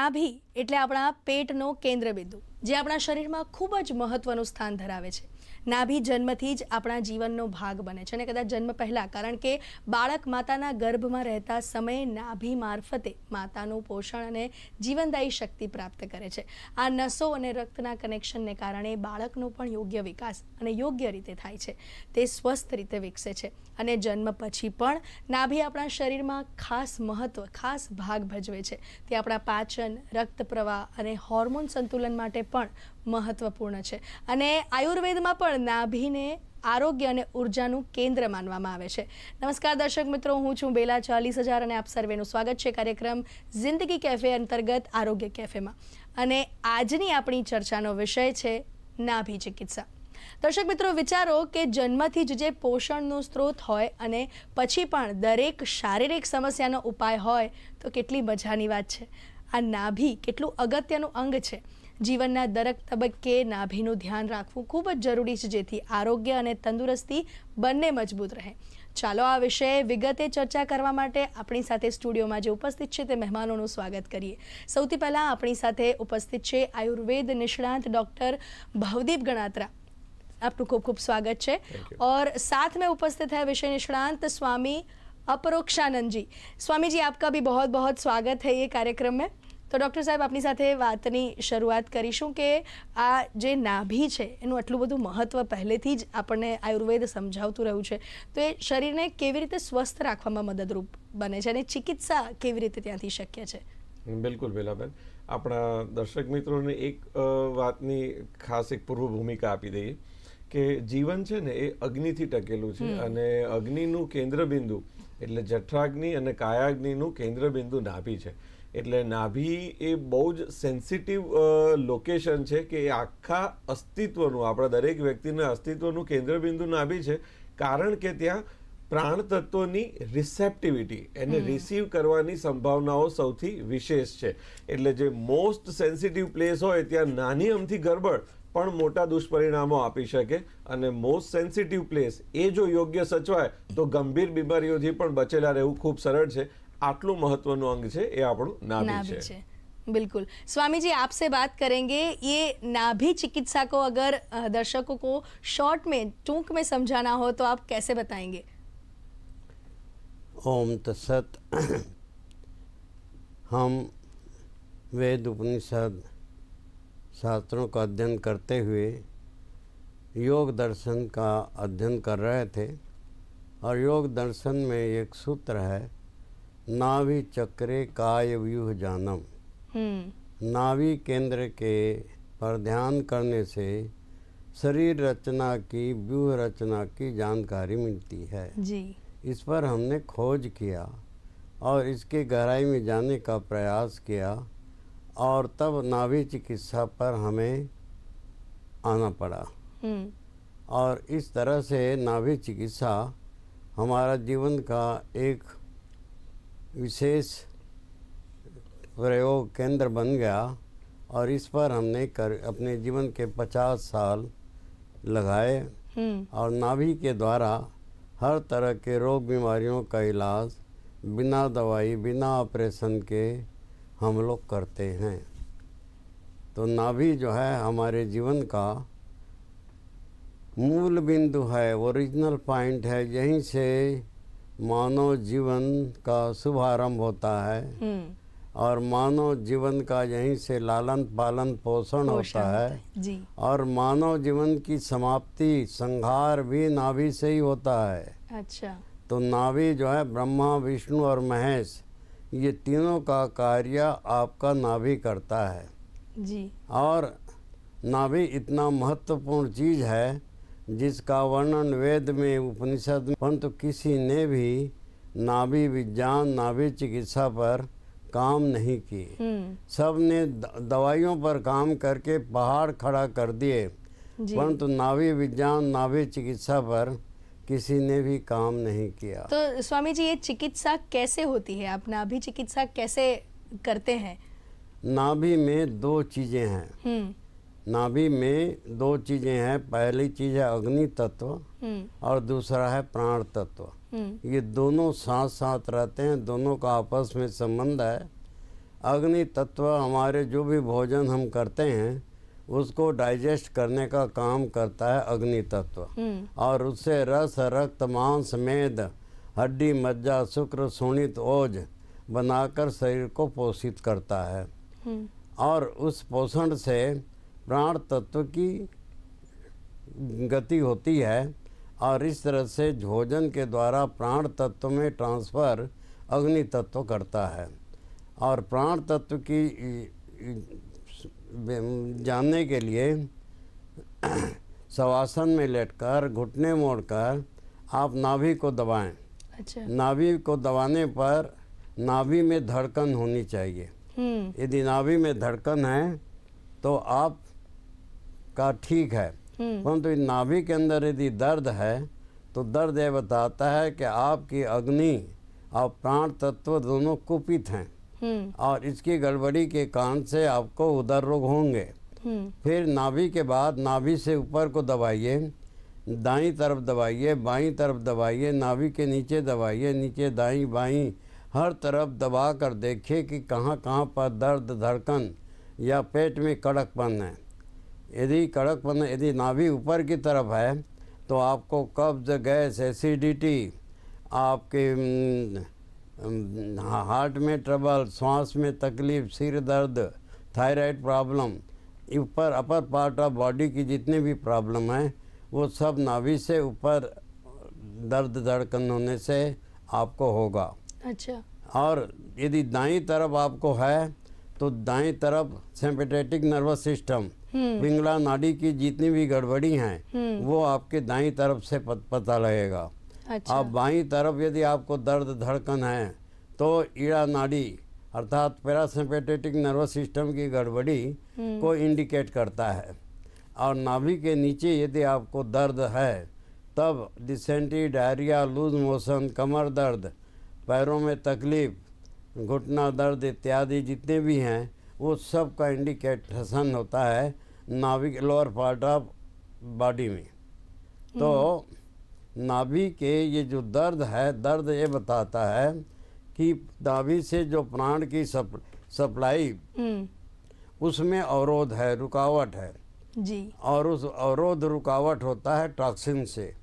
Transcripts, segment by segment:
નાભી એટલે આપણા પેટનો કેન્દ્રબિંદુ જે આપણા શરીરમાં ખૂબ જ મહત્વનું સ્થાન ધરાવે છે. નાભી જન્મથી જ આપણા જીવનનો ભાગ બને છે અને કદાચ જન્મ પહેલાં, કારણ કે બાળક માતાના ગર્ભમાં રહેતા સમયે નાભી મારફતે માતાનું પોષણ અને જીવનદાયી શક્તિ પ્રાપ્ત કરે છે. આ નસો અને રક્તના કનેક્શનને કારણે બાળકનો પણ યોગ્ય વિકાસ અને યોગ્ય રીતે થાય છે. તે સ્વસ્થ રીતે વિકસે છે અને જન્મ પછી પણ નાભી આપણા શરીરમાં ખાસ મહત્વ, ખાસ ભાગ ભજવે છે. તે આપણા પાચન, રક્ત પ્રવાહ અને હોર્મોન સંતુલન માટે પણ મહત્વપૂર્ણ છે. અને આયુર્વેદમાં પણ નાભીને આરોગ્ય અને ઉર્જાનું કેન્દ્ર માનવામાં આવે છે. નમસ્કાર દર્શક મિત્રો, હું છું બેલા ચાલીસ હજાર અને આપ સર્વેનું સ્વાગત છે કાર્યક્રમ જિંદગી કેફે અંતર્ગત આરોગ્ય કેફેમાં. અને આજની આપણી ચર્ચાનો વિષય છે નાભી ચિકિત્સા. દર્શક મિત્રો, વિચારો કે જન્મથી જ જે પોષણનો સ્ત્રોત હોય અને પછી પણ દરેક શારીરિક સમસ્યાનો ઉપાય હોય તો કેટલી મજાની વાત છે. આ નાભી કેટલું અગત્યનું અંગ છે. જીવનના દરેક તબક્કે નાભીનું ધ્યાન રાખવું ખૂબ જ જરૂરી છે જેથી આરોગ્ય અને તંદુરસ્તી બંને મજબૂત રહે. ચાલો આ વિષય વિગતે ચર્ચા કરવા માટે આપણી સાથે સ્ટુડિયોમાં જે ઉપસ્થિત છે તે મહેમાનોનું સ્વાગત કરીએ. સૌથી પહેલાં આપણી સાથે ઉપસ્થિત છે આયુર્વેદ નિષ્ણાંત ડૉક્ટર ભવદીપ ગણાત્રા. આપનું ખૂબ ખૂબ સ્વાગત છે. ઓર સાથ મેં ઉપસ્થિત થયા વિષય નિષ્ણાંત સ્વામી અપરોક્ષાનંદજી. સ્વામીજી આપકા जी आपका भी સ્વાગત હૈ स्वागत है ये તો ડૉક્ટર સાહેબ આપની સાથે વાતની શરૂઆત કરીશું કે આ જે નાભી છે એનું આટલું બધું મહત્ત્વ પહેલેથી જ આપણને આયુર્વેદ સમજાવતું રહ્યું છે. તો એ શરીરને કેવી રીતે સ્વસ્થ રાખવામાં મદદરૂપ બને છે અને ચિકિત્સા કેવી રીતે ત્યાંથી શક્ય છે? બિલકુલ બેલાબેન આપણા દર્શક મિત્રોને એક વાતની ખાસ એક પૂર્વ ભૂમિકા આપી દઈએ કે જીવન છે ને એ અગ્નિથી ટકેલું છે અને અગ્નિનું કેન્દ્રબિંદુ એટલે જઠરાગ્નિ અને કાયાગ્નિનું કેન્દ્રબિંદુ નાભી છે. એટલે નાભી એ બહુ જ સેન્સિટિવ લોકેશન છે કે એ આખા અસ્તિત્વનું આપણા દરેક વ્યક્તિના અસ્તિત્વનું કેન્દ્રબિંદુ નાભી છે. કારણ કે ત્યાં પ્રાણ તત્વોની રિસેપ્ટિવિટી એને રિસીવ કરવાની સંભાવનાઓ સૌથી વિશેષ છે. એટલે જે મોસ્ટ સેન્સિટિવ પ્લેસ હોય ત્યાં નાની અમથી ગરબડ પણ મોટા દુષ્પરિણામો આપી શકે. અને મોસ્ટ સેન્સિટિવ પ્લેસ એ જો યોગ્ય સચવાય તો ગંભીર બીમારીઓથી પણ બચેલા રહેવું ખૂબ સરળ છે. આટલું મહત્વનું અંગ છે એ આપણું નાભી नाभि છે છે बिल्कुल स्वामी जी आपसे बात करेंगे ये नाभि चिकित्सा को अगर अ, दर्शकों को शॉर्ट में टूक में समझाना हो तो आप कैसे बताएंगे ओम तत्सत हम वेद उपनिषद शास्त्रों का अध्ययन करते हुए योग दर्शन का अध्ययन कर रहे थे और योग दर्शन में एक सूत्र है नाभि चक्रे काय व्यूह जानम। हम्म। नाभि केंद्र के पर ध्यान करने से शरीर रचना की व्यूह रचना की जानकारी मिलती है। जी। इस पर हमने खोज किया और इसके गहराई में जाने का प्रयास किया और तब नाभि चिकित्सा पर हमें आना पड़ा। हम्म। और इस तरह से नाभि चिकित्सा हमारा जीवन का एक विशेष प्रयोग केंद्र बन गया और इस पर हमने कर अपने जीवन के पचास साल लगाए हम्म। और नाभि के द्वारा हर तरह के रोग बीमारियों का इलाज बिना दवाई बिना ऑपरेशन के हम लोग करते हैं। तो नाभि जो है हमारे जीवन का मूल बिंदु है ओरिजिनल पॉइंट है यहीं से मानव जीवन का शुभारंभ होता है। हम्म। और मानव जीवन का यहीं से लालन पालन पोषण पोषण होता है जी। और मानव जीवन की समाप्ति संहार भी नाभि से ही होता है। अच्छा। तो नाभि जो है ब्रह्मा विष्णु और महेश ये तीनों का कार्य आपका नाभि करता है। जी। और नाभि इतना महत्वपूर्ण चीज़ है जिसका वर्णन वेद में उपनिषद में परंतु किसी ने भी नाभि विज्ञान नाभि चिकित्सा पर काम नहीं किए। हम्म। सबने दवाइयों पर काम करके पहाड़ खड़ा कर दिए। परंतु नाभि विज्ञान नाभि चिकित्सा पर किसी ने भी काम नहीं किया। तो स्वामी जी ये चिकित्सा कैसे होती है? आप नाभि चिकित्सा कैसे करते हैं? नाभि में दो चीज़ें हैं। हम्म। नाभि में दो चीज़ें हैं। पहली चीज़ है अग्नि तत्व हम्म। और दूसरा है प्राण तत्व। हम्म। ये दोनों साथ साथ रहते हैं दोनों का आपस में संबंध है। अग्नि तत्व हमारे जो भी भोजन हम करते हैं उसको डाइजेस्ट करने का काम करता है अग्नि तत्व। हम्म। और उससे रस रक्त मांस मेद हड्डी मज्जा शुक्र सुनित ओज बनाकर शरीर को पोषित करता है। और उस पोषण से प्राण तत्व की गति होती है और इस तरह से भोजन के द्वारा प्राण तत्व में ट्रांसफ़र अग्नि तत्व करता है। और प्राण तत्व की जानने के लिए शवासन में लेटकर घुटने मोड़कर आप नाभि को दबाएँ। अच्छा। नाभि को दबाने पर नाभि में धड़कन होनी चाहिए। हम्म। यदि नाभि में धड़कन है तो आप का ठीक है। हम्म। परंतु तो नाभि के अंदर यदि दर्द है तो दर्द यह बताता है कि आपकी अग्नि और प्राण तत्व दोनों कुपित हैं। हम्म। और इसकी गड़बड़ी के कारण से आपको उदर रोग होंगे। हम्म। फिर नाभि के बाद नाभि से ऊपर को दबाइए दाई तरफ़ दबाइए बाई तरफ़ दबाइए नाभि के नीचे दबाइए नीचे दाई बाई हर तरफ़ दबा कर देखिए कि कहाँ कहाँ पर दर्द धड़कन या पेट में कड़कपन है। यदि कड़कपन यदि नाभि ऊपर की तरफ़ है तो आपको कब्ज गैस एसिडिटी आपके हार्ट में ट्रबल श्वास में तकलीफ़ सिर दर्द थायराइड प्रॉब्लम ऊपर अपर पार्ट ऑफ़ बॉडी की जितनी भी प्रॉब्लम है वो सब नाभि से ऊपर दर्द धड़कन होने से आपको होगा। अच्छा। और यदि दाई तरफ़ आपको है तो दाईं तरफ़ सेम्पेटेटिक नर्वस सिस्टम पिंगला नाड़ी की जितनी भी गड़बड़ी हैं हम्म। वो आपके दाईं तरफ़ से पत, पता लगेगा। अच्छा। अब बाईं तरफ़ यदि आपको दर्द धड़कन है तो ईड़ा नाड़ी अर्थात पैरासिम्पेटेटिक नर्वस सिस्टम की गड़बड़ी हम्म। को इंडिकेट करता है। और नाभि के नीचे यदि आपको दर्द है तब डिसेंट्री डायरिया लूज मोशन कमर दर्द पैरों में तकलीफ़ घुटना दर्द इत्यादि जितने भी हैं वो सब का इंडिकेशन होता है नाभि लोअर पार्ट ऑफ़ बॉडी में। तो नाभि के ये जो दर्द है दर्द ये बताता है कि नाभि से जो प्राण की सप, सप्लाई हम्म। उसमें अवरोध है रुकावट है। जी। और उस अवरोध रुकावट होता है टॉक्सिन से।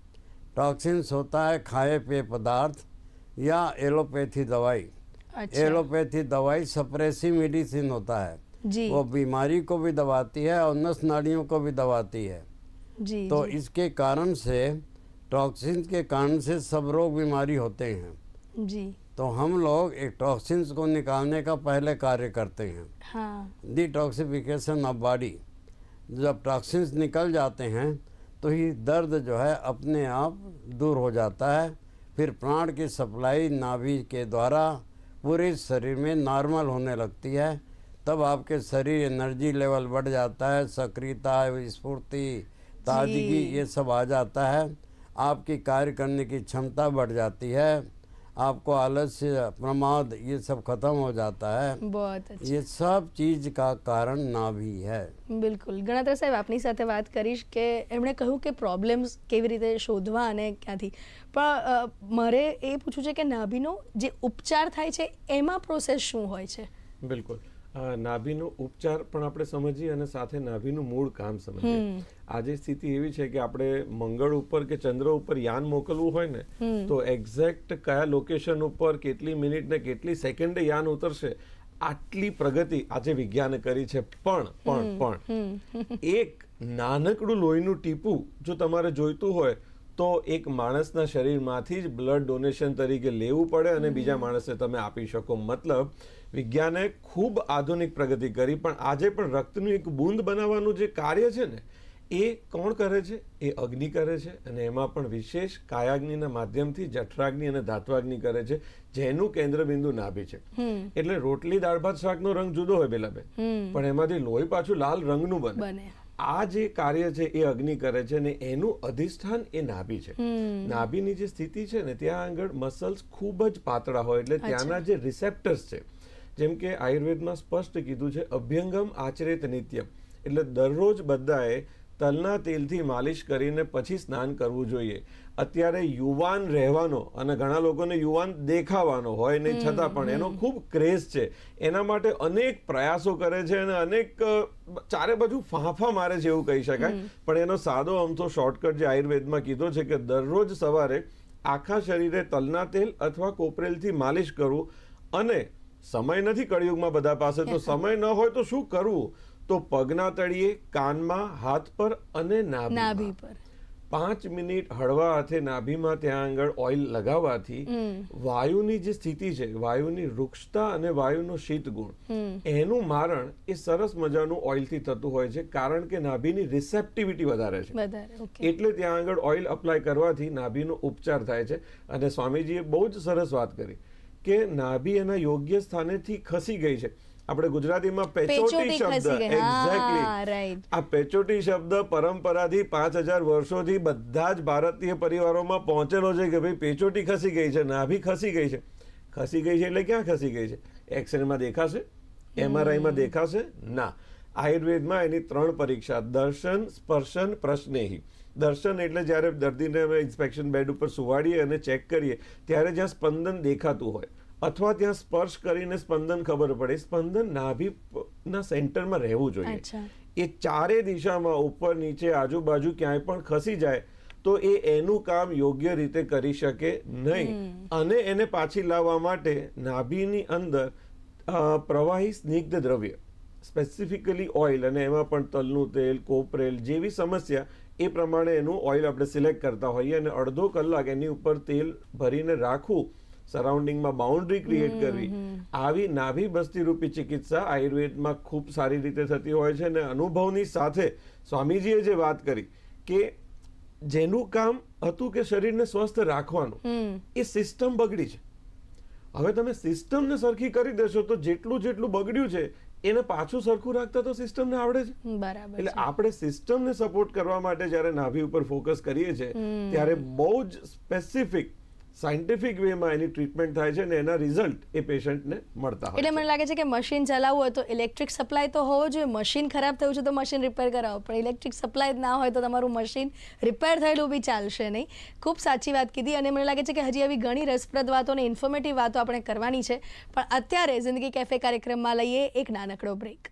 टॉक्सिन्स होता है खाए पे पदार्थ या एलोपैथी दवाई। अच्छा। एलोपैथी दवाई सप्रेसिव मेडिसिन होता है। जी। वो बीमारी को भी दबाती है और नस नाड़ियों को भी दबाती है। जी तो जी, इसके कारण से टॉक्सिन के कारण से सब रोग बीमारी होते हैं। जी। तो हम लोग एक टॉक्सिन्स को निकालने का पहले कार्य करते हैं। हाँ। Detoxification of body. जब टॉक्सिन्स निकल जाते हैं तो ही दर्द जो है अपने आप दूर हो जाता है। फिर प्राण की सप्लाई नाभि के द्वारा पूरे शरीर में नॉर्मल होने लगती है। तब आपके शरीर एनर्जी लेवल बढ़ जाता है सक्रियता स्फूर्ति ताजगी ये सब आ जाता है। आपकी कार्य करने की क्षमता बढ़ जाती है। आपको आलस्य प्रमाद ये सब खत्म हो जाता है बहुत अच्छा ये सब ચીજ का કારણ નાભી है બિલકુલ ગણાત્રા સાહેબ આપની સાથે વાત કરીશ કે એમણે કહ્યું કે પ્રોબ્લેમ્સ કેવી રીતે શોધવા અને ક્યાંથી પણ અ, મારે એ પૂછવું છે કે નાભીનો જે ઉપચાર થાય છે એમાં પ્રોસેસ શું હોય છે બિલકુલ અ, નાભીનો ઉપચાર પણ આપણે સમજીએ અને સાથે નાભીનું મૂળ કામ સમજીએ. આજે સ્થિતિ એવી છે કે આપણે મંગળ ઉપર કે ચંદ્ર ઉપર યાન મોકલવું હોય ને તો એક્ઝેક્ટ કયા લોકેશન ઉપર કેટલી મિનિટ ને કેટલી સેકન્ડે યાન ઉતરશે આટલી પ્રગતિ આજે વિજ્ઞાને કરી છે. પણ પણ પણ એક નાનકડું લોહીનું ટીપું જો તમારે જોઈતું હોય તો એક માણસના શરીરમાંથી જ બ્લડ ડોનેશન તરીકે લેવું પડે અને બીજા માણસને તમે આપી શકો. મતલબ વિજ્ઞાને ખૂબ આધુનિક પ્રગતિ કરી પણ આજે પણ રક્તનું એક બૂંદ બનાવવાનું જે કાર્ય છે ને એ કોણ કરે છે? એ અગ્નિ કરે છે અને એમાં પણ વિશેષ કાયાગ્નિના માધ્યમથી જઠરાગ્નિ અને ધાત્વાગ્નિ કરે છે જેનું કેન્દ્રબિંદુ નાભી છે. એટલે રોટલી દાળ ભાત શાકનો રંગ જુદો હોય બેલાબેન પણ એમાંથી લોહી પાછું લાલ રંગનું બને. બને. આ જે કાર્ય છે એ અગ્નિ કરે છે અને એનું અધિષ્ઠાન એ નાભી છે. નાભીની જે સ્થિતિ છે ને ત્યાં આગળ મસલ્સ ખૂબ જ પાતળા હોય એટલે ત્યાંના જે રિસેપ્ટર્સ છે જેમ કે આયુર્વેદમાં સ્પષ્ટ કીધું છે અભ્યંગમ આચરેત નિત્યમ એટલે દરરોજ બધાએ તલના તેલથી માલિશ કરીને પછી સ્નાન કરવું જોઈએ. અત્યારે યુવાન રહેવાનો અને ઘણા લોકોને યુવાન દેખાવાનો હોય નહીં છતાં પણ એનો ખૂબ ક્રેઝ છે. એના માટે અનેક પ્રયાસો કરે છે અને અનેક ચારે બાજુ ફાંફા મારે છે એવું કહી શકાય. પણ એનો સાદો અમથો શોર્ટકટ જે આયુર્વેદમાં કીધો છે કે દરરોજ સવારે આખા શરીરે તલના તેલ અથવા કોપરેલથી માલિશ કરવું અને સમય નથી કળિયુગમાં બધા પાસે તો સમય ન હોય તો શું કરવું તો પગના તળિયે કાનમાં હાથ પર અને નાભી પર. પાંચ મિનિટ હળવા હાથે નાભીમાં ત્યાં આગળ ઓઇલ લગાવવાથી વાયુની જે સ્થિતિ છે વાયુની વૃક્ષતા અને વાયુનો શીત ગુણ એનું મારણ એ સરસ મજાનું ઓઇલથી થતું હોય છે કારણ કે નાભીની રિસેપ્ટિવિટી વધારે છે. એટલે ત્યાં આગળ ઓઇલ અપ્લાય કરવાથી નાભીનો ઉપચાર થાય છે. અને સ્વામીજીએ બહુ જ સરસ વાત કરી. કે નાભી એના યોગ્ય સ્થાનેથી ખસી ગઈ છે. આપણે ગુજરાતીમાં પેચોટી શબ્દ. એક્ઝેક્ટલી આ પેચોટી શબ્દ પરંપરાથી પાંચ હજાર વર્ષોથી બધા જ ભારતીય પરિવારોમાં પહોંચેલો છે કે ભાઈ પેચોટી ખસી ગઈ છે નાભી ખસી ગઈ છે. ખસી ગઈ છે એટલે ક્યાં ખસી ગઈ છે? એક્સરેમાં દેખાશે? એમઆરઆઈમાં દેખાશે? ના. આયુર્વેદમાં એની ત્રણ પરીક્ષા દર્શન સ્પર્શન પ્રશ્નેહી. દર્શન એટલે જ્યારે દર્દીને અમે ઇન્સ્પેક્શન બેડ ઉપર સુવાડીએ અને ચેક કરીએ ત્યારે જ્યાં સ્પંદન દેખાતું હોય અથવા ત્યાં સ્પર્શ કરીને સ્પંદન ખબર પડે સ્પંદન નાભીના સેન્ટરમાં રહેવું જોઈએ. એ ચારે દિશામાં ઉપર નીચે આજુબાજુ ક્યાંય પણ ખસી જાય તો એ એનું કામ યોગ્ય રીતે કરી શકે નહીં. અને એને પાછી લાવવા માટે નાભીની અંદર પ્રવાહી સ્નિગ્ધ દ્રવ્ય સ્પેસિફિકલી ઓઇલ અને એમાં પણ તલનું તેલ કોપરેલ જેવી સમસ્યા એ પ્રમાણે એનું ઓઇલ આપણે સિલેક્ટ કરતા હોઈએ અને અડધો કલાક એની ઉપર તેલ ભરીને રાખવું સરાઉન્ડિંગમાં બાઉન્ડ્રી ક્રિએટ કરવી. આવી નાભી બસ્તી રૂપી ચિકિત્સા આયુર્વેદમાં ખૂબ સારી રીતે થતી હોય છે અને અનુભવની સાથે સ્વામીજીએ જે વાત કરી કે જેનું કામ હતું કે શરીરને સ્વસ્થ રાખવાનું એ સિસ્ટમ બગડી છે. હવે તમે સિસ્ટમને સરખી કરી દેશો તો જેટલું જેટલું બગડ્યું છે એને પાછું સરખું રાખતા તો સિસ્ટમને આવડે છે બરાબર એટલે. આપણે સિસ્ટમને સપોર્ટ કરવા માટે જ્યારે નાભી ઉપર ફોકસ કરીએ છીએ ત્યારે બહુ જ સ્પેસિફિક સાયન્ટિફિક વેમાં એની ટ્રીટમેન્ટ થાય છે અને એના રિઝલ્ટ એ પેશન્ટને મળતા હોય એટલે મને લાગે છે કે મશીન ચલાવવું હોય તો ઇલેક્ટ્રિક સપ્લાય તો હોવો જોઈએ. મશીન ખરાબ થયું છે તો મશીન રિપેર કરાવો. પણ ઇલેક્ટ્રિક સપ્લાય જ ના હોય તો તમારું મશીન રિપેર થયેલું બી ચાલશે નહીં. ખૂબ સાચી વાત કીધી અને મને લાગે છે કે હજી આવી ઘણી રસપ્રદ વાતો અને ઇન્ફોર્મેટિવ વાતો આપણે કરવાની છે. પણ અત્યારે જિંદગી કેફે કાર્યક્રમમાં લઈએ એક નાનકડો બ્રેક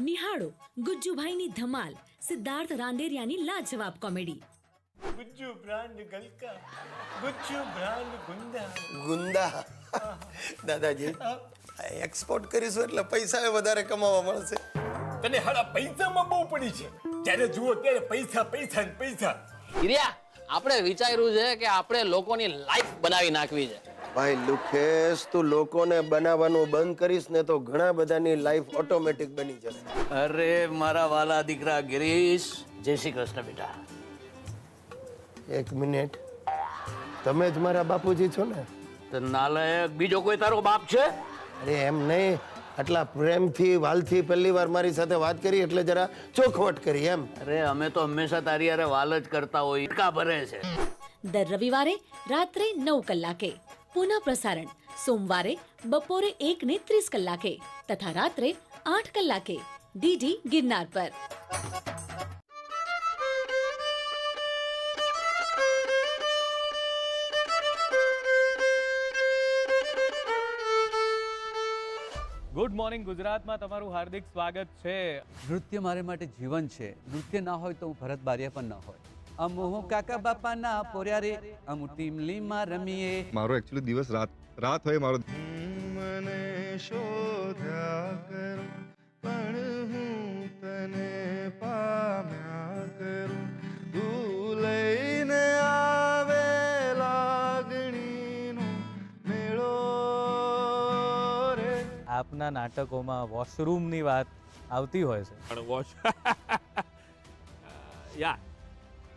નિહાળો ગુજ્જુભાઈની ધમાલ સિદ્ધાર્થ રાંદેરિયાની લાજવાબ કોમેડી. ગુજ્જુ બ્રાન્ડ ગલકા ગુજ્જુ બ્રાન્ડ ગુંદા. ગુંદા? દાદાજી એક્સપોર્ટ કરીશું એટલે પૈસા વધારે કમાવા મળશે. તને હાડા પૈસામાં બહુ પડી છે. જ્યારે જુઓ ત્યારે પૈસા પૈસા ને પૈસા. હિરિયા આપણે વિચાર્યું છે કે આપણે લોકોની લાઈફ બનાવી નાખવી છે. ભાઈ લુખેશ તું લોકોને બનાવવાનું બંધ કરીશ ને તો ઘણા બધાની લાઈફ ઓટોમેટિક બની જશે. અરે મારા વાલા દીકરા ગિરીશ. જય શ્રી કૃષ્ણ બેટા. એક મિનિટ. તમે જ મારા બાપુજી છો ને? તો નાલાયક બીજો કોઈ તારો બાપ છે? અરે એમ નહીં. આટલા પ્રેમથી વાલથી પહેલી વાર મારી સાથે વાત કરી એટલે જરા ચોખવટ કરી એમ. અરે અમે તો હંમેશા તારી અરે વાલ જ કરતા હોય. ઇટકા ભરે છે. દર રવિવારે રાત્રે નવ કલાકે. પુનઃ પ્રસારણ. સોમવારે બપોરે એક ને ત્રીસ કલાકે તથા રાત્રે આઠ કલાકે ડીડી ગિરનાર પર. ગુડ મોર્નિંગ ગુજરાતમાં તમારું હાર્દિક સ્વાગત છે. નૃત્ય મારે માટે જીવન છે. નૃત્ય ના હોય તો હું ભરત બારિયા પણ ન હોય. અમુ હું કાકા બાપાના પોર્યા રે અમુ ટીમલીમાં રમીએ. મારો એકચ્યુઅલી દિવસ રાત રાત હોય મારો. મને શોધ્યા કરું પણ હું તને પામ્યા કરું. તું લઈને આવે લાગણીનો મેળો રે. આપના નાટકોમાં વોશરૂમની વાત આવતી હોય છે. પણ વોશ યા.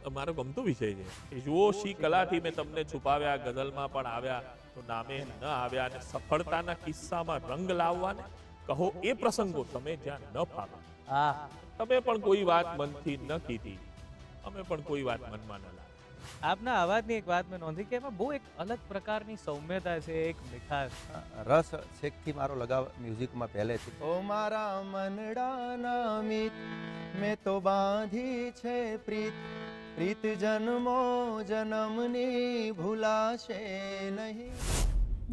મારો ગમતો વિષય છે. જુઓ શી કલાથી મેં તમને છુપાવ્યા ગઝલમાં પણ આવ્યા તો નામે ન આવ્યા અને સફળતાના કિસ્સામાં રંગ લાવવાને કહો એ પ્રસંગો તમે જ્યાં ન ફાવા આ તમે પણ કોઈ વાત મનથી ન કીધી. અમે પણ કોઈ વાત મનમાં ન લાવી. આપના અવાજની એક વાત મેં નોંધી કે એમાં બહુ એક અલગ પ્રકારની સૌમ્યતા છે એક મીઠાશ રસ છેકથી મારો લગાવ મ્યુઝિકમાં પહેલેથી. ઓ મારા મનડાના મિત મેં તો બાંધી છે પ્રીત. પ્રીત જન્મો જન્મની ભૂલાશે નહીં.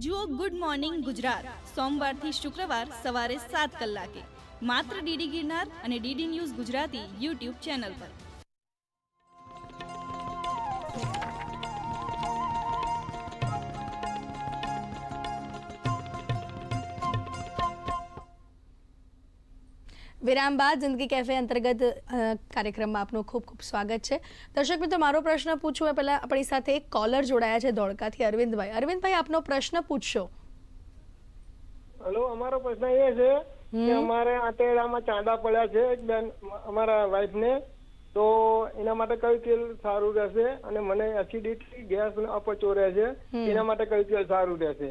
જુઓ ગુડ મોર્નિંગ ગુજરાત. સોમવારથી શુક્રવાર સવારે સાત કલાકે. માત્ર ડીડી ગિરનાર અને DD news Gujarati YouTube channel પર. વિરામ બાદ જિંદગી કેફે અંતર્ગત કાર્યક્રમમાં આપનું ખૂબ ખૂબ સ્વાગત છે. દર્શક મિત્રો મારો પ્રશ્ન પૂછવો એ પહેલાં આપણી સાથે એક કોલર જોડાયા છે ધોળકાથી અરવિંદભાઈ. અરવિંદભાઈ આપનો પ્રશ્ન પૂછશો. હેલો અમારો પ્રશ્ન એ છે કે અમારે આંતરડામાં ચાંદા પડ્યા છે બેન અમારા વાઈફ ને તો એના માટે કયું તેલ સારું રહેશે? અને મને એસિડિટી ગેસ અપચો રહે છે. એના માટે કયું તેલ સારું રહેશે?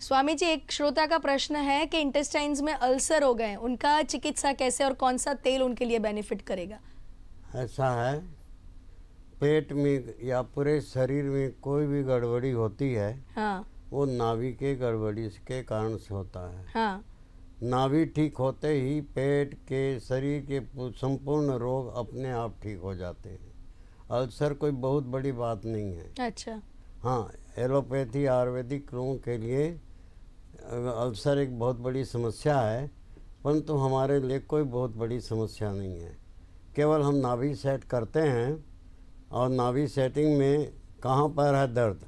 स्वामी जी एक श्रोता का प्रश्न है कि इंटेस्टाइन्स में अल्सर हो गए उनका चिकित्सा कैसे और कौन सा तेल उनके लिए बेनिफिट करेगा? ऐसा है पेट में या पूरे शरीर में कोई भी गड़बड़ी होती है हाँ। वो नाभि के गड़बड़ी के कारण से होता है। हाँ। नाभि ठीक होते ही पेट के शरीर के संपूर्ण रोग अपने आप ठीक हो जाते हैं। अल्सर कोई बहुत बड़ी बात नहीं है। अच्छा। हाँ एलोपैथी आयुर्वेदिक रोगों के लिए अल्सर एक बहुत बड़ी समस्या है परंतु हमारे लिए कोई बहुत बड़ी समस्या नहीं है। केवल हम नाभि सेट करते हैं और नाभि सेटिंग में कहाँ पर है दर्द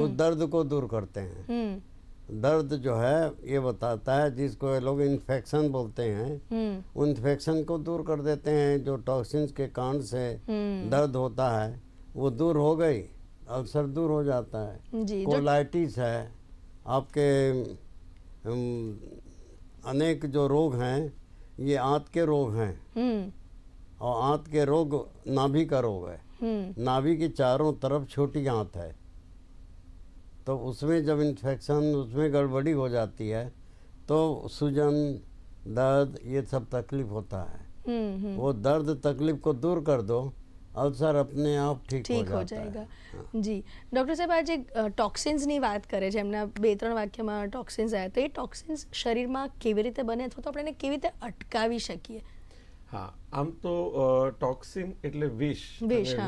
उस दर्द को दूर करते हैं। हम्म। दर्द जो है ये बताता है जिसको ये लोग इन्फेक्शन बोलते हैं हम्म। उन इन्फेक्शन को दूर कर देते हैं जो टॉक्सिन्स के कारण से हम्म। दर्द होता है वो दूर हो गई अल्सर दूर हो जाता है। कोलाइटिस है आपके अनेक जो रोग हैं ये आंत के रोग हैं। हम्म। और आंत के रोग नाभि का रोग है। हम्म। नाभि की चारों तरफ़ छोटी आंत है। तो उसमें जब इन्फेक्शन उसमें गड़बड़ी हो जाती है तो सूजन दर्द ये सब तकलीफ़ होता है। हम्म। वो दर्द तकलीफ़ को दूर कर दो અલ્સર અપને આપ ઠીક ઠીક હો જાયેગા. જી. ડૉક્ટર સાહેબ આજે ટોક્સિન્સની વાત કરે છે. એમના બે ત્રણ વાક્યમાં ટોક્સિન્સ આવ્યા. તો એ ટોક્સિન્સ શરીરમાં કેવી રીતે બને અથવા તો આપણે એને કેવી રીતે અટકાવી શકીએ? હા આમ તો ટોક્સિન એટલે વિષ.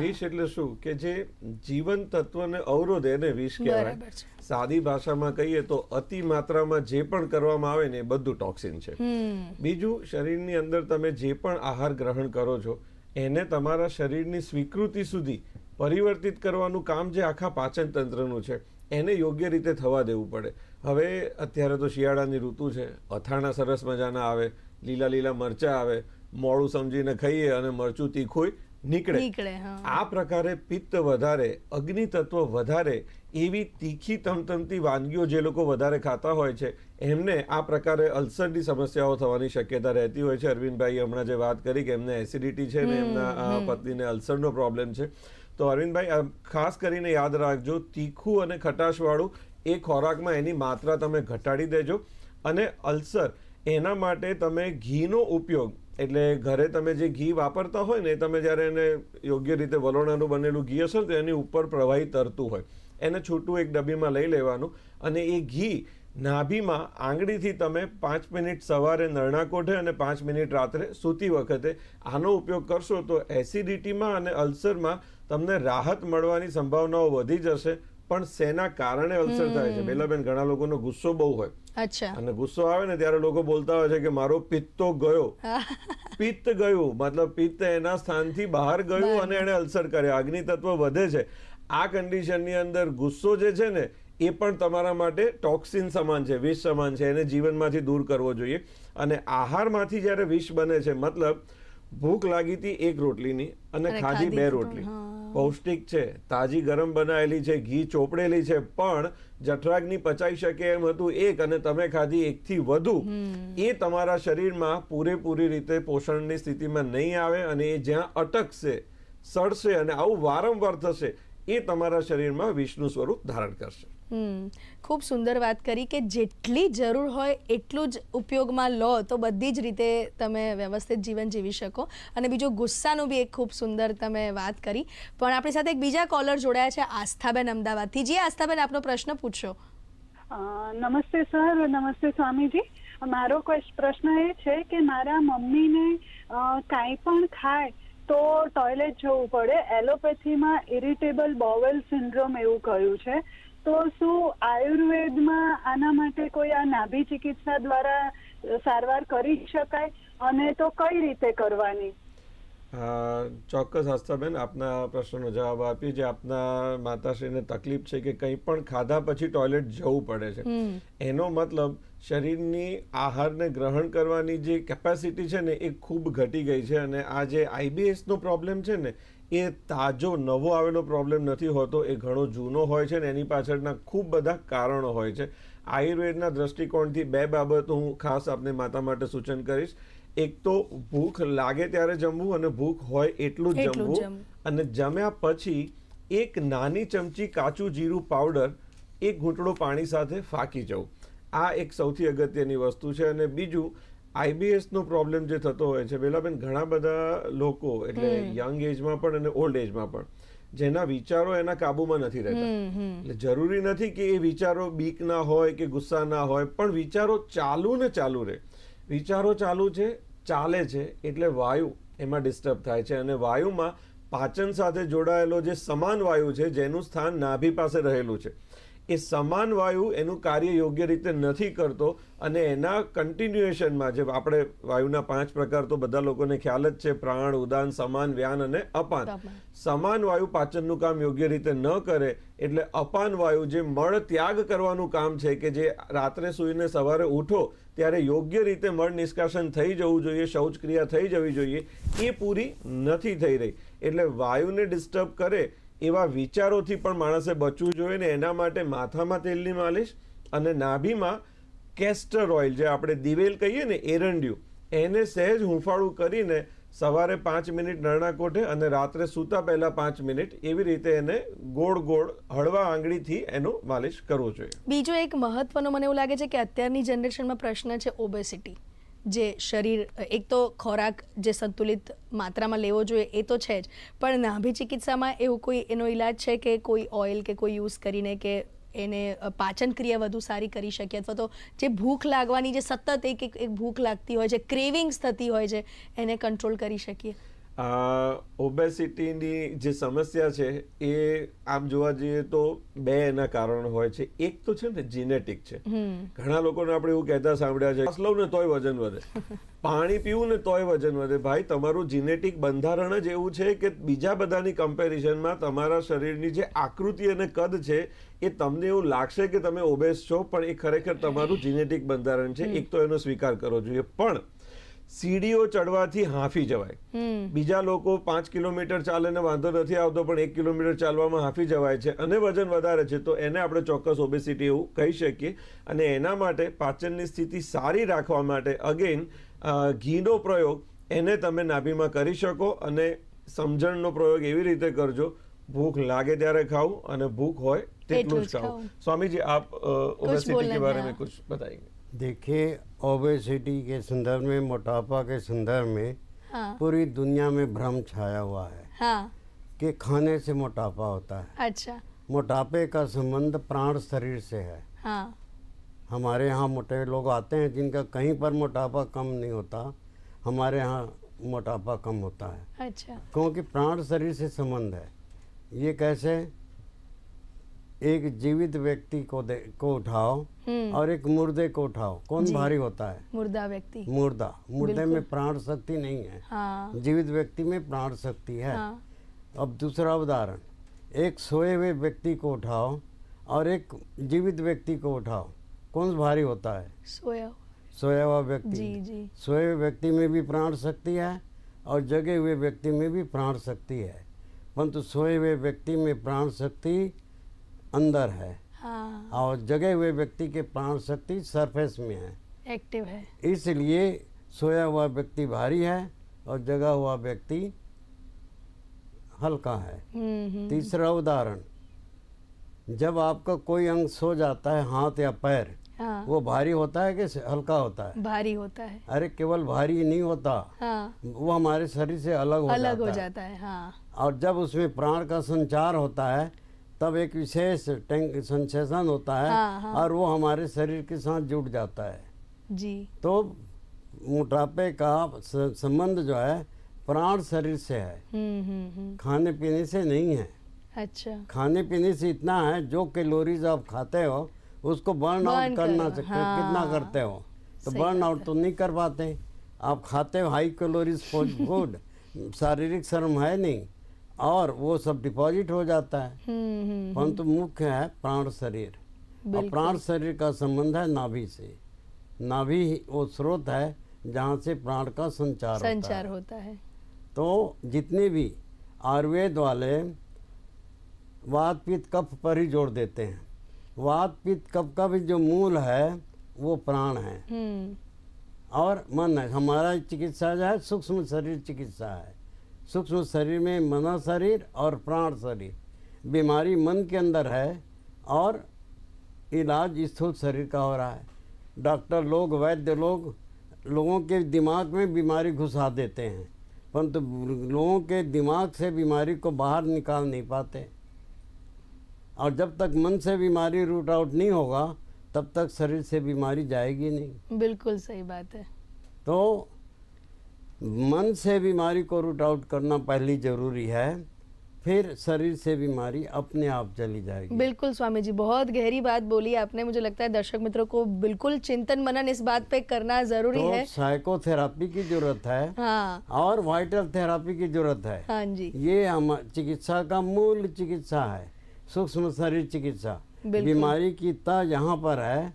વિષ એટલે શું? કે જે જીવન તત્વને અવરોધે એને વિષ કહેવાય. સાદી ભાષામાં કહીએ તો અતિ માત્રામાં જે પણ કરવામાં આવે ને એ બધું ટોક્સિન છે. બીજું શરીરની અંદર તમે જે પણ આહાર ગ્રહણ કરો છો એને તમારા શરીરની સ્વીકૃતિ સુધી પરિવર્તિત કરવાનું કામ જે આખા પાચન તંત્રનું છે એને યોગ્ય રીતે થવા દેવું પડે. હવે અત્યારે તો શિયાળાની ઋતુ છે અથાણા સરસ મજાના આવે લીલા લીલા મરચાં આવે મોડું સમજીને ખાઈએ અને મરચું તીખું નીકળે. આ પ્રકારે પિત્ત વધારે અગ્નિ તત્વ વધારે એવી તીખી તમતમતી વાનગીઓ જે લોકો વધારે ખાતા હોય છે એમને આ પ્રકારે અલ્સરની સમસ્યાઓ થવાની શક્યતા રહેતી હોય છે. અરવિંદભાઈ હમણાં જે વાત કરી કે એમને એસિડિટી છે ને એમના પત્નીને અલ્સરનો પ્રોબ્લેમ છે. તો અરવિંદભાઈ ખાસ કરીને યાદ રાખજો તીખું અને ખટાશવાળું એ ખોરાકમાં એની માત્રા તમે ઘટાડી દેજો અને અલ્સર એના માટે તમે ઘીનો ઉપયોગ એટલે ઘરે તમે જે ઘી વાપરતા હોય ને તમે જ્યારે એને યોગ્ય રીતે વલોણાનું બનેલું ઘી હશે તો એની ઉપર પ્રવાહી તરતું હોય. એને છૂટું એક ડબ્બીમાં લઈ લેવાનું અને એ ઘી નાભીમાં આંગળીથી તમે પાંચ મિનિટ સવારે નરણા કોઠે અને પાંચ મિનિટ રાત્રે સૂતી વખતે આનો ઉપયોગ કરશો તો એસિડિટીમાં અને અલ્સરમાં તમને રાહત મળવાની સંભાવનાઓ વધી જશે. પણ શેના કારણે અલ્સર થાય છે? બેલાબેન ઘણા લોકોનો ગુસ્સો બહુ હોય. અને ગુસ્સો આવે ને ત્યારે લોકો બોલતા હોય છે કે મારો પિત્તો ગયો. પિત્ત ગયું. મતલબ પિત્ત એના સ્થાનથી બહાર ગયું અને એને અલ્સર કર્યા. અગ્નિ તત્વ વધે છે. આ કન્ડિશનની અંદર ગુસ્સો જે છે ને એ પણ તમારા માટે ટોક્સિન સમાન છે વિષ સમાન છે. એને જીવનમાંથી દૂર કરવો જોઈએ. અને આહારમાંથી જ્યારે વિષ બને છે મતલબ ભૂખ લાગી હતી એક રોટલીની અને ખાધી બે રોટલી. પૌષ્ટિક છે તાજી ગરમ બનાવેલી છે ઘી ચોપડેલી છે પણ જઠરાગ્નિ પચાઈ શકે એમ હતું એક અને તમે ખાધી એકથી વધુ. એ તમારા શરીરમાં પૂરેપૂરી રીતે પોષણની સ્થિતિમાં નહીં આવે અને એ જ્યાં અટકશે સડશે અને આવું વારંવાર થશે એ તમારા શરીરમાં વિષ્ણુ સ્વરૂપ ધારણ કરશે. હમ. ખૂબ સુંદર વાત કરી કે જેટલી જરૂર હોય એટલું જ ઉપયોગમાં લો તો બધી જ રીતે તમે વ્યવસ્થિત જીવન જીવી શકો. અને બીજું ગુસ્સાનું બી એક ખૂબ સુંદર તમે વાત કરી. પણ આપણી સાથે એક બીજા કોલર જોડાયા છે આસ્થાબેન અમદાવાદથી. જી આસ્થાબેન આપનો પ્રશ્ન પૂછશો નમસ્તે સર નમસ્તે સ્વામીજી. મારો પ્રશ્ન એ છે કે મારા મમ્મીને કાંઈ પણ ખાય તો ટોયલેટ જવું પડે. એલોપેથીમાં ઇરિટેબલ બોવેલ સિન્ડ્રોમ એવું કહ્યું છે. તો શું આયુર્વેદમાં આના માટે કોઈ આ નાભી ચિકિત્સા દ્વારા સારવાર કરી શકાય? અને તો કઈ રીતે કરવાની? ચોક્કસ હસ્તાબેન આપના પ્રશ્નનો જવાબ આપીએ જે આપના માતાશ્રીને તકલીફ છે કે કંઈ પણ ખાધા પછી ટોયલેટ જવું પડે છે. એનો મતલબ શરીરની આહારને ગ્રહણ કરવાની જે કેપેસિટી છે ને એ ખૂબ ઘટી ગઈ છે અને આ જે આઈબીએસનો પ્રોબ્લેમ છે ને એ તાજો નવો આવેલો પ્રોબ્લેમ નથી હોતો એ ઘણો જૂનો હોય છે ને એની પાછળના ખૂબ બધા કારણો હોય છે. આયુર્વેદના દ્રષ્ટિકોણથી બે બાબતો હું ખાસ આપને માતા માટે સૂચન કરીશ. એક તો ભૂખ લાગે ત્યારે જમવું અને ભૂખ હોય એટલું જ જમવું. અને જમ્યા પછી એક નાની ચમચી કાચું જીરું પાવડર એક ઘૂંટડો પાણી સાથે ફાંકી જવું. આ એક સૌથી અગત્યની વસ્તુ છે અને બીજું આઈબીએસ નો પ્રોબ્લેમ જે થતો હોય છે બેલાબેન ઘણા બધા લોકો એટલે યંગ એજમાં પણ અને ઓલ્ડ એજમાં પણ જેના વિચારો એના કાબુમાં નથી રહેતા. એટલે જરૂરી નથી કે એ વિચારો બીક ના હોય કે ગુસ્સા ના હોય પણ વિચારો ચાલુ ને ચાલુ રહે. વિચારો ચાલુ છે ચાલે છે એટલે વાયુ એમાં ડિસ્ટર્બ થાય છે અને વાયુમાં પાચન સાથે જોડાયેલો જે સમાન વાયુ છે જેનું સ્થાન નાભી પાસે રહેલું છે એ સમાન વાયુ એનું કાર્ય યોગ્ય રીતે નથી કરતો અને એના કન્ટિન્યુએશનમાં જે આપણે વાયુના પાંચ પ્રકાર તો બધા લોકોને ખ્યાલ જ છે પ્રાણ ઉદાન સમાન વ્યાન અને અપાન. સમાન વાયુ પાચનનું કામ યોગ્ય રીતે ન કરે એટલે અપાન વાયુ જે મળ ત્યાગ કરવાનું કામ છે કે જે રાત્રે સૂઈને સવારે ઉઠો ત્યારે યોગ્ય રીતે મળ નિષ્કાશન થઈ જવું જોઈએ, શૌચક્રિયા થઈ જવી જોઈએ, એ પૂરી નથી થઈ રહી. એટલે વાયુને ડિસ્ટર્બ કરે એવા વિચારોથી પણ માણસે બચવું જોઈએ ને એના માટે માથામાં તેલની માલિશ અને નાભીમાં કેસ્ટર ઓઇલ જે આપણે દિવેલ કહીએ ને, એરંડિયું, એને સહેજ હુંફાળું કરીને સવારે પાંચ મિનિટ નરણા કોઠે અને રાત્રે સૂતા પહેલા પાંચ મિનિટ એવી રીતે એને ગોળ ગોળ હળવા આંગળીથી એનું માલિશ કરવું જોઈએ. બીજો એક મહત્વનો મને એવું લાગે છે કે અત્યારની જનરેશનમાં પ્રશ્ન છે ઓબેસિટી. જે શરીર, એક તો ખોરાક જે સંતુલિત માત્રામાં લેવો જોઈએ એ તો છે જ, પણ નાભી ચિકિત્સામાં એવું કોઈ એનો ઈલાજ છે કે કોઈ ઓઇલ કે કોઈ યુઝ કરીને કે એને પાચન ક્રિયા વધુ સારી કરી શકીએ અથવા તો જે ભૂખ લાગવાની જે સતત એક એક ભૂખ લાગતી હોય છે, ક્રેવિંગ્સ થતી હોય છે, એને કંટ્રોલ કરી શકીએ. ઓબેસિટીની જે સમસ્યા છે એ આમ જોવા જઈએ તો બે એના કારણ હોય છે. એક તો છે ને જીનેટિક છે. ઘણા લોકોને આપણે એવું કહેતા સાંભળ્યા છે શ્વાસ લઉં ને તોય વજન વધે. પાણી પીવું ને તોય વજન વધે. ભાઈ તમારું જીનેટિક બંધારણ જ એવું છે કે બીજા બધાની કમ્પેરિઝનમાં તમારા શરીરની જે આકૃતિ અને કદ છે એ તમને એવું લાગશે કે તમે ઓબેસ છો પણ એ ખરેખર તમારું જીનેટિક બંધારણ છે. એક તો એનો સ્વીકાર કરવો જોઈએ. પણ સીડીઓ ચડવાથી હાંફી જવાય બીજા લોકો પાંચ કિલોમીટર ચાલે ને વાંધો નથી આવતો પણ એક કિલોમીટર ચાલવામાં હાંફી જવાય છે અને વજન વધારે છે તો એને આપણે ચોક્કસ ઓબેસિટી એવું કહી શકીએ અને એના માટે પાચનની સ્થિતિ સારી રાખવા માટે અગેન ઘીનો પ્રયોગ એને તમે નાભીમાં કરી શકો અને સમજણનો પ્રયોગ એવી રીતે કરજો ભૂખ લાગે ત્યારે ખાવું અને ભૂખ હોય તેટલું એટલું જ જ ખાવું ખાવું. स्वामी जी आप ओबेसिटी बोलना के बारे है, में हाँ। कुछ बताएंगे देखिए ओबेसिटी के संदर्भ में मोटापा के संदर्भ में हाँ। पूरी दुनिया में भ्रम छाया हुआ है हाँ। कि खाने से मोटापा होता है। अच्छा। मोटापे का संबंध प्राण शरीर से है। हाँ। हमारे यहाँ मोटे लोग आते हैं जिनका कहीं पर मोटापा कम नहीं होता हमारे यहाँ मोटापा कम होता है। अच्छा। क्योंकि प्राण शरीर से संबंध है। ये कैसे? एक जीवित व्यक्ति को दे को उठाओ और एक मुर्दे को उठाओ। कौन भारी होता है? मुर्दा व्यक्ति। मुर्दा। मुर्दे में प्राण शक्ति नहीं है। हाँ। जीवित व्यक्ति में प्राण शक्ति है। हाँ। अब दूसरा उदाहरण। एक सोए हुए व्यक्ति को उठाओ और एक जीवित व्यक्ति को उठाओ। कौन भारी होता है? सोया सोया हुआ व्यक्ति। जी जी। सोए हुए व्यक्ति में भी प्राण शक्ति है और जगे हुए व्यक्ति में भी प्राण शक्ति है। परंतु सोए हुए व्यक्ति में प्राण शक्ति अंदर है। हाँ। और जगे हुए व्यक्ति के प्राण शक्ति सरफेस में है। एक्टिव है। इसलिए सोया हुआ व्यक्ति भारी है और जगा हुआ व्यक्ति हल्का है। तीसरा उदाहरण जब आपका कोई अंग सो जाता है हाथ या पैर हाँ। वो भारी होता है कि हल्का होता है? भारी होता है। अरे केवल भारी नहीं होता। हाँ। वो हमारे शरीर से अलग हो अलग जाता हो। जाता है है हाँ। और जब उसमें प्राण का संचार होता है तब एक विशेष टैंक संसेशन होता है हाँ, हाँ। और वो हमारे शरीर के साथ जुड़ जाता है। जी। तो मोटापे का संबंध जो है प्राण शरीर से है। हम्म हम्म हम्म। खाने पीने से नहीं है। अच्छा। खाने पीने से इतना है जो कैलोरीज आप खाते हो उसको बर्न आउट करना करो, सकते हाँ। कितना करते हो? तो बर्न आउट तो नहीं कर पाते। आप खाते हो हाई कैलोरीज फ़ूड शारीरिक श्रम है नहीं। और वो सब डिपॉजिट हो जाता है। हम्म हम्म परंतु मुख्य है प्राण शरीर। और प्राण शरीर का संबंध है नाभि से। नाभि वो स्रोत है जहाँ से प्राण का संचार संचार होता है। होता है। तो जितने भी आयुर्वेद वाले वात पित्त कफ पर ही जोड़ देते हैं। वात पित्त कफ का भी जो मूल है वो प्राण है। हम्म। और मन है। हमारा चिकित्सा जो है सूक्ष्म शरीर चिकित्सा है। सूक्ष्म शरीर में मना शरीर और प्राण शरीर। बीमारी मन के अंदर है और इलाज स्थूल शरीर का हो रहा है। डॉक्टर लोग वैद्य लोग लोगों के दिमाग में बीमारी घुसा देते हैं परंतु लोगों के दिमाग से बीमारी को बाहर निकाल नहीं पाते। और जब तक मन से बीमारी रूट आउट नहीं होगा तब तक शरीर से बीमारी जाएगी नहीं। बिल्कुल सही बात है। तो मन से बीमारी को रूट आउट करना पहली ज़रूरी है फिर शरीर से बीमारी अपने आप चली जाएगी। बिल्कुल स्वामी जी बहुत गहरी बात बोली आपने मुझे लगता है दर्शक मित्रों को बिल्कुल चिंतन मनन इस बात पे करना ज़रूरी तो है। साइकोथेरापी की ज़रूरत है हाँ। और वाइटल थेरापी की ज़रूरत है। हाँ जी। ये हम चिकित्सा का मूल चिकित्सा है सूक्ष्म शरीर चिकित्सा। बीमारी की तह यहाँ पर है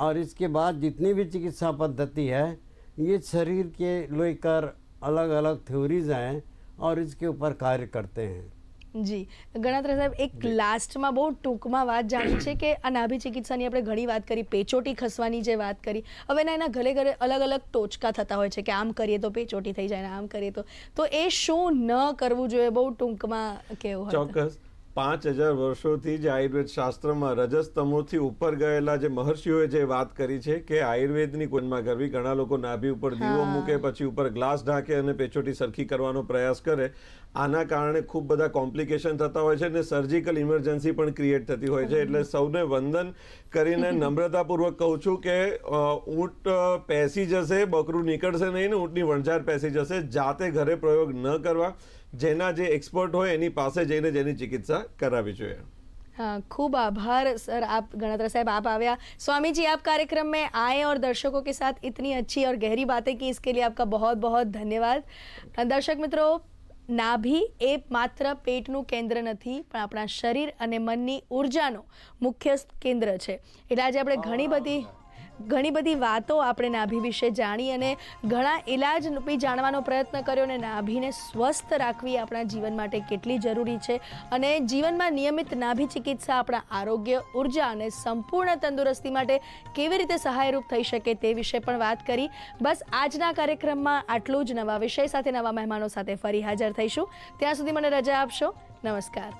और इसके बाद जितनी भी चिकित्सा पद्धति है ये शरीर के लेकर अलग अलग थ्योरीज हैं और इसके ऊपर कार्य करते हैं જી ગણાત્રા સાહેબ એક લાસ્ટમાં બહુ ટૂંકમાં વાત જાણવી છે કે આ નાભી ચિકિત્સાની આપણે ઘણી વાત કરી પેચોટી ખસવાની જે વાત કરી હવે એના એના ઘરે ઘરે અલગ અલગ ટોચકા થતા હોય છે કે આમ કરીએ તો પેચોટી થઈ જાય ને આમ કરીએ તો તો એ શું ન કરવું જોઈએ બહુ ટૂંકમાં કેવું હોય ચોક્કસ પાંચ હજાર વર્ષોથી જ આયુર્વેદ શાસ્ત્રમાં રજસ્તમોથી ઉપર ગયેલા જે મહર્ષિઓએ જે વાત કરી છે કે આયુર્વેદની કોનમાં કરવી ઘણા લોકો નાભી ઉપર દીવો મૂકે પછી ઉપર ગ્લાસ ઢાંકે અને પેચોટી સરખી કરવાનો પ્રયાસ કરે આના કારણે ખૂબ બધા કોમ્પ્લિકેશન થતા હોય છે અને સર્જિકલ ઇમરજન્સી પણ ક્રિએટ થતી હોય છે. એટલે સૌને વંદન કરીને નમ્રતાપૂર્વક કહું છું કે ઊંટ પેસી જશે બકરું નીકળશે નહીં ને ઊંટની વણઝાર પેસી જશે જાતે ઘરે પ્રયોગ ન કરવા. જેના જે એક્સપર્ટ હોય એની પાસે જઈને જેની ચિકિત્સા કરાવવી જોઈએ हाँ खूब आभार सर आप गणात्रा साहब आप आया स्वामी जी आप कार्यक्रम में आए और दर्शकों के साथ इतनी अच्छी और गहरी बातें की इसके लिए आपका बहुत बहुत ધન્યવાદ દર્શક મિત્રો નાભી એ માત્ર પેટનું કેન્દ્ર નથી પણ આપણા શરીર અને મનની ઉર્જાનો મુખ્ય કેન્દ્ર છે એટલે આજે આપણે ઘણી બધી ઘણી બધી વાતો આપણે નાભી વિશે જાણી અને ઘણા ઇલાજ બી જાણવાનો પ્રયત્ન કર્યો અને નાભીને સ્વસ્થ રાખવી આપણા જીવન માટે કેટલી જરૂરી છે. અને જીવનમાં નિયમિત નાભી ચિકિત્સા આપણા આરોગ્ય, ઊર્જા અને સંપૂર્ણ તંદુરસ્તી માટે કેવી રીતે સહાયરૂપ થઈ શકે તે વિશે પણ વાત કરી. બસ આજના કાર્યક્રમમાં આટલું જ. નવા વિષય સાથે, નવા મહેમાનો સાથે ફરી હાજર થઈશું. ત્યાં સુધી મને રજા આપશો. નમસ્કાર.